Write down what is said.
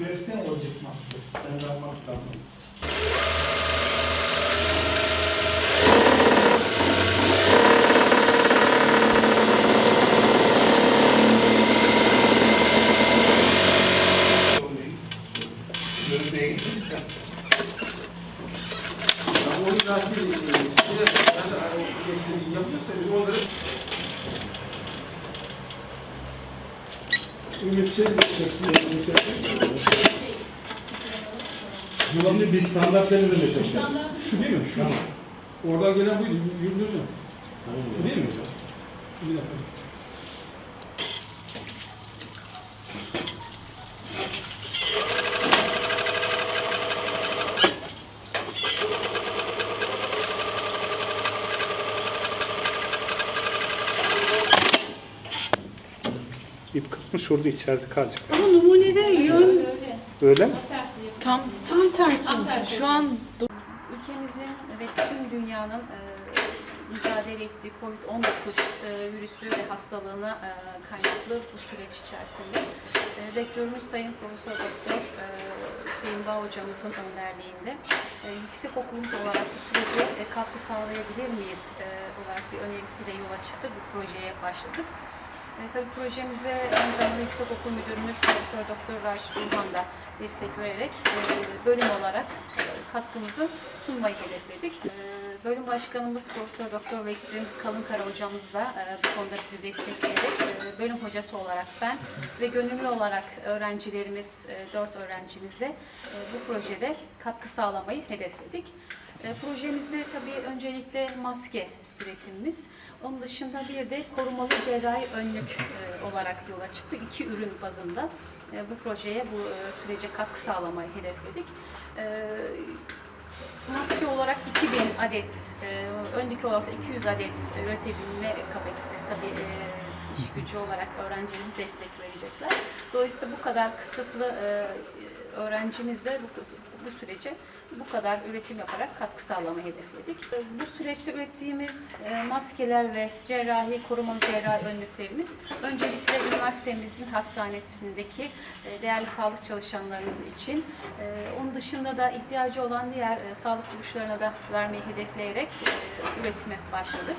Versene olacak maske. Benden maske aldım. Ama ben de hani o gençleri yapacaksa biz onları Ümit şey diyeceksin. Şimdi biz standartlarını da şu değil mi? Şu. Oradan gelen buydu. Yürüdünüz mü? Şu değil mi? Bir dakika. İp kısmı şurada içeride kalacak. Ama numunede yön Öyle mi? tam tam tersi olacak. Şu an Ülkemizin ve tüm dünyanın e, mücadele ettiği COVID-19 e, virüsü ve hastalığına e, kaynaklı bu süreç içerisinde e, rektörümüz Sayın Profesör Doktor e, Hüseyin Bağ hocamızın önderliğinde e, yüksek okulumuz olarak bu sürece e, katkı sağlayabilir miyiz e, olarak bir önerisiyle yola çıktık. Bu projeye başladık. E, tabii projemize aynı zamanda Yüksek Okul Müdürümüz Profesör Doktor Raşit Burhan da destek vererek e, bölüm olarak e, katkımızı sunmayı hedefledik. E, bölüm başkanımız Profesör Doktor Vektin Kalınkara hocamız da e, bu konuda bizi destekleyerek e, bölüm hocası olarak ben ve gönüllü olarak öğrencilerimiz, e, dört öğrencimizle e, bu projede katkı sağlamayı hedefledik. E, projemizde tabii öncelikle maske üretimimiz. Onun dışında bir de korumalı cerrahi önlük e, olarak yola çıktı. İki ürün bazında e, bu projeye, bu e, sürece katkı sağlamayı hedefledik. Maske olarak 2000 adet, önlük olarak da 200 adet üretebilme kapasitesi tabii iş gücü olarak öğrencilerimiz destek verecekler. Dolayısıyla bu kadar kısıtlı e, öğrencimizle bu, bu sürece bu kadar üretim yaparak katkı sağlamayı hedefledik. E, Bu süreçte ürettiğimiz e, maskeler ve cerrahi, korumalı cerrahi önlüklerimiz öncelikle üniversitemizin hastanesindeki değerli sağlık çalışanlarımız için, onun dışında da ihtiyacı olan diğer sağlık kuruluşlarına da vermeyi hedefleyerek üretime başladık.